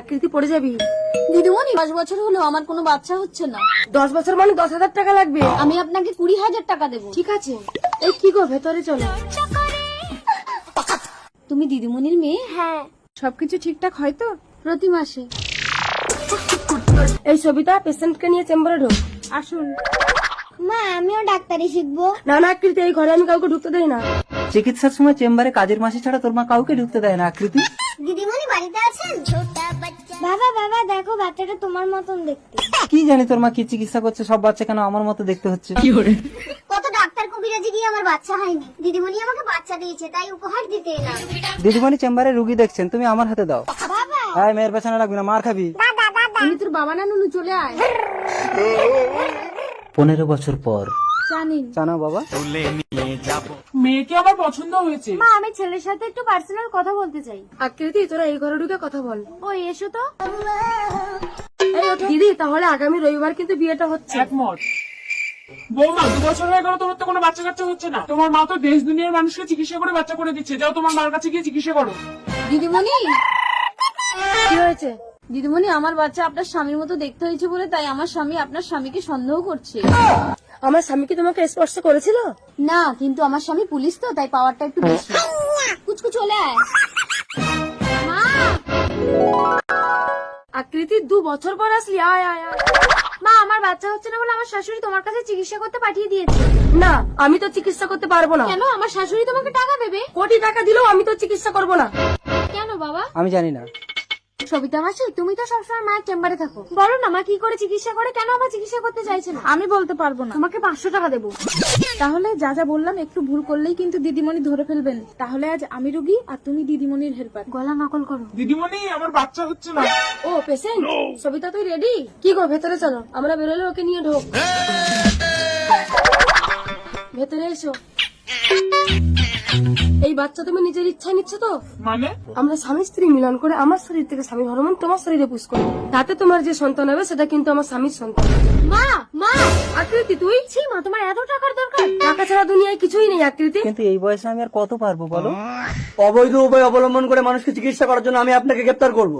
আকৃতি পড়ে যাবি? দিদিমণি দশ বছর হলো আমার কোনো বাচ্চা হচ্ছে না। দশ বছর মানে দশ হাজার টাকা লাগবে। আমি আপনাকে কুড়ি হাজার টাকা দেবো ঠিক আছে? এই কি গো ভেতরে চলো। তুমি দিদিমণির মেয়ে? হ্যাঁ। সবকিছু ঠিকঠাক হয় তো? প্রতি মাসে। এই সবিতা পেশেন্টকে নিয়ে চেম্বারে ঢোক। আসুন। মা আমিও ডাক্তারি শিখব। না না আকৃতি এই ঘরে আমি কাউকে ঢুকতে দেই না। চিকিৎসার সময় চেম্বারে কাজের মাসে ছাড়া তোর মা কাউকে ঢুকতে দেয় না আকৃতি। দিদিমণি বাড়িতে আছেন? বাবা বাবা দেখো বাচ্চাটা তোমার মতন দেখতে। কি জানি তোর মা কি চিকিৎসা করছে? সব বাচ্চা কেন আমার মতো দেখতে হচ্ছে? কত ডাক্তার কবিরাজি গিয়ে আমার বাচ্চা হয়নি। দিদিমণি আমাকে বাচ্চা দিয়েছে তাই উপহার দিতে এলাম। দিদিমণি চেম্বারে রুগী দেখছেন তুমি আমার হাতে দাও। বাবা। হ্যাঁ মেয়ের পেছনে লাগবে না মার খাবি। আমি তোর বাবা না নুনু চলে আয়। পনেরো বছর পর জানিন। জানা বাবা? মেয়েকে আমার পছন্দ হয়েছে? মা আমি ছেলের সাথে একটু পার্সোনাল কথা বলতে চাই। আকৃতি তোরা এই ঘরে ঢুকে কথা বল। ওই এসো তো। দিদি তাহলে আগামী রবিবার কিন্তু বিয়েটা হচ্ছে। একমত। বৌমা দু বছর হয়ে গেল তোমার তো কোনো বাচ্চা কাচ্চা হচ্ছে না। তোমার মা তো দেশ দুনিয়ার মানুষকে চিকিৎসা করে বাচ্চা করে দিচ্ছে। যাও তোমার মার কাছে গিয়ে চিকিৎসা করো। দিদিমণি? কি হয়েছে? দিদিমণি আমার বাচ্চা আপনার স্বামীর মতো দেখতে হয়েছে বলে তাই আমার স্বামী আপনার স্বামীকে সন্দেহ করছে। আমার স্বামী কি তোমাকে স্পর্শ করেছিল? না কিন্তু আমার স্বামী পুলিশ তো তাই পাওয়ারটা একটু বেশি। কুচকু চলে আয়। মা! আকৃতি দু বছর পর আসলি আয় আয় আয়। মা আমার বাচ্চা হচ্ছে না বলে আমার শাশুড়ি তোমার কাছে চিকিৎসা করতে পাঠিয়ে দিয়েছে। না আমি তো চিকিৎসা করতে পারব না। কেন? আমার শাশুড়ি তোমাকে টাকা দেবে? কোটি টাকা দিলেও আমি তো চিকিৎসা করব না। কেন বাবা? আমি জানি না। সবিতা মাসি তুমি তো সবসময় মায়ের চেম্বারে থাকো। বলো না মা কি করে চিকিৎসা করে? কেন আমার চিকিৎসা করতে চাইছে না? আমি বলতে পারব না। তোমাকে পাঁচশো টাকা দেবো। তাহলে যা যা বললাম একটু ভুল করলেই কিন্তু দিদিমণি ধরে ফেলবেন। তাহলে আজ আমি রুগী আর তুমি দিদিমণির হেল্পার গলা নকল করো। দিদিমণি আমার বাচ্চা হচ্ছে না। ও পেশেন্ট সবিতা তুই রেডি কি গো ভেতরে চলো। আমরা বেরোলে ওকে নিয়ে ঢোক। ভেতরে এসো। এই বাচ্চা তুমি নিজের ইচ্ছায় নিচ্ছ তো? মানে? আমরা স্বামী স্ত্রী মিলন করে আমার শরীর থেকে স্বামী হরমোন তোমার শরীরে পুষ করব তাতে তোমার যে সন্তান হবে সেটা কিন্তু আমার স্বামীর সন্তান। মা মা! আকৃতি তুই? ছি মা তোমার এত টাকার দরকার। টাকা ছাড়া দুনিয়ায় কিছুই নেই আকৃতি। কিন্তু এই বয়সে আমি আর কত পারব বলো? অবৈধ উপায় অবলম্বন করে মানুষকে চিকিৎসা করার জন্য আমি আপনাকে গ্রেপ্তার করব।